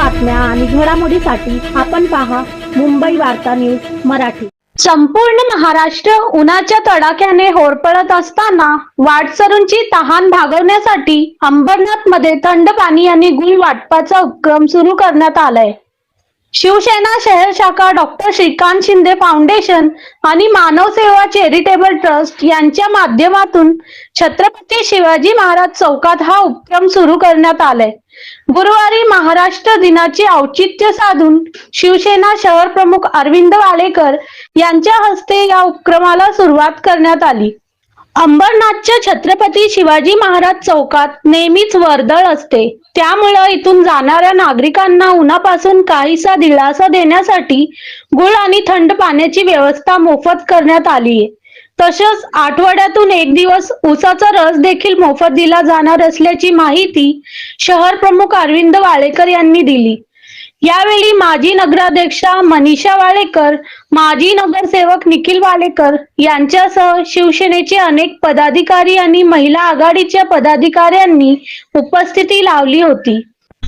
आणि घडामोडीसाठी आपण पहा मुंबई वार्ता न्यूज मराठी. संपूर्ण महाराष्ट्र उन्हाच्या तडाख्याने होरपळत असताना वाटसरूंची तहान भागवण्यासाठी अंबरनाथमध्ये थंड पाणी आणि गुळ वाटपाचा उपक्रम सुरू करण्यात आलाय. शिवसेना शहर शाखा डॉक्टर श्रीकांत शिंदे फाउंडेशन आणि मानव सेवा चॅरिटेबल ट्रस्ट यांच्या माध्यमातून छत्रपती शिवाजी महाराज चौकात हा उपक्रम सुरू करण्यात आलाय. गुरुवारी महाराष्ट्र दिनाचे औचित्य साधून शिवसेना शहर प्रमुख अरविंद वालेकर यांच्या हस्ते या उपक्रमाला सुरुवात करण्यात आली. अंबरनाथच्या छत्रपती शिवाजी महाराज चौकात नेहमीच वर्दळ असते. त्यामुळं इथून जाणाऱ्या नागरिकांना उन्हापासून काहीसा दिलासा देण्यासाठी गुळ आणि थंड पाण्याची व्यवस्था मोफत करण्यात आली आहे तसंच आठवड्यातून एक दिवस उसाचा रस देखील मोफत दिला जाणार असल्याची माहिती शहर प्रमुख अरविंद वाळेकर यांनी दिली. यावेळी माजी नगराध्यक्षा मनीषा वाळेकर माजी नगरसेवक निखिल वालेकर यांच्यासह शिवसेनेचे अनेक पदाधिकारी आणि महिला आघाडीच्या पदाधिकाऱ्यांनी उपस्थिती लावली होती.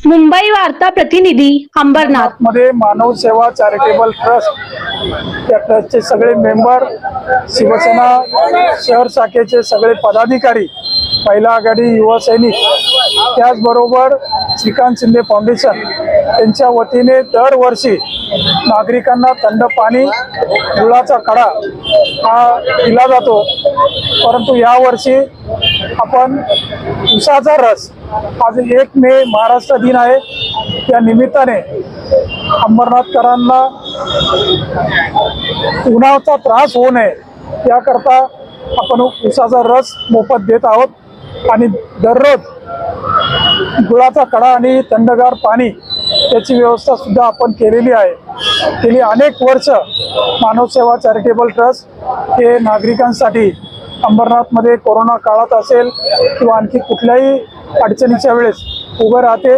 मुंबई वार्ता प्रतिनिधी अंबरनाथ. मध्ये मानव सेवा चॅरिटेबल ट्रस्ट या ट्रस्टचे सगळे मेंबर शिवसेना शहर शाखेचे सगळे पदाधिकारी पहिला आघाडी युवा सैनिक. त्याचबरोबर श्रीकांत शिंदे फाउंडेशन यांच्या वतीने दरवर्षी नागरिकांना थंड पाणी गुळाचा कडा हा दिला जातो. परंतु यावर्षी आपण उसाचा रस आज एक मे महाराष्ट्र दिन आहे. त्या निमित्ताने अंबरनाथकरांना उन्हाचा त्रास होऊ नये. याकरता आपण उसाचा रस मोफत देत आहोत. आणि दररोज गुळाचा कडा आणि थंडगार पाणी याची व्यवस्था सुद्धा आपण केलेली आहे. गेली अनेक वर्ष मानवसेवा चॅरिटेबल ट्रस्ट हे नागरिकांसाठी अंबरनाथमध्ये कोरोना काळात असेल किंवा आणखी कुठल्याही अडचणीच्या वेळेस उभं राहते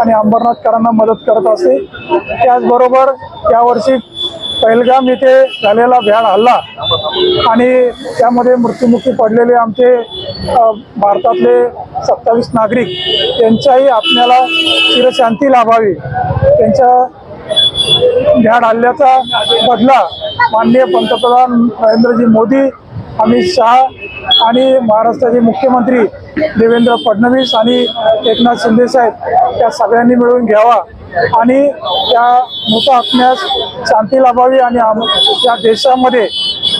आणि अंबरनाथकरांना मदत करत असते. त्याचबरोबर यावर्षी पहिलगाम येथे झालेला भ्याड हल्ला आणि त्यामध्ये मृत्युमुखी पडलेले आमचे भारतातले सत्तावीस नागरिक त्यांच्याही आपल्याला चिरशांती लाभावी. त्यांच्या भ्याड हल्ल्याचा बदला माननीय पंतप्रधान नरेंद्रजी मोदी अमित शहा आणि महाराष्ट्राचे मुख्यमंत्री देवेंद्र फडणवीस आणि एकनाथ शिंदे साहेब सगळ्यांनी मिळून घ्यावा. आणि या मोठा आत्म्यास शांती लाभावी आणि आम या देशामध्ये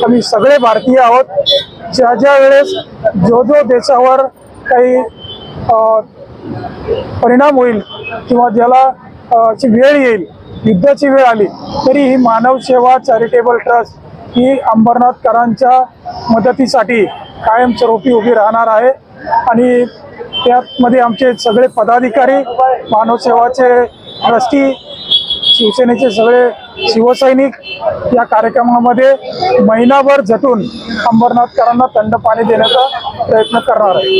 आम्ही सगळे भारतीय आहोत. ज्या ज्या वेळेस जो जो देशावर काही परिणाम होईल किंवा ज्याला ची वेळ येईल युद्धाची वेळ आली तरी ही मानव सेवा चॅरिटेबल ट्रस्ट ही अंबरनाथकरांच्या मदतीसाठी कायमस्वरूपी उभी राहणार आहे. आणि त्यामध्ये आमचे सगळे पदाधिकारी मानव सेवाचे ट्रस्टी शिवसेनेचे सगळे शिवसैनिक या कार्यक्रमामध्ये महिनाभर झटून अंबरनाथकरांना थंड पाणी देण्याचा प्रयत्न करणार आहे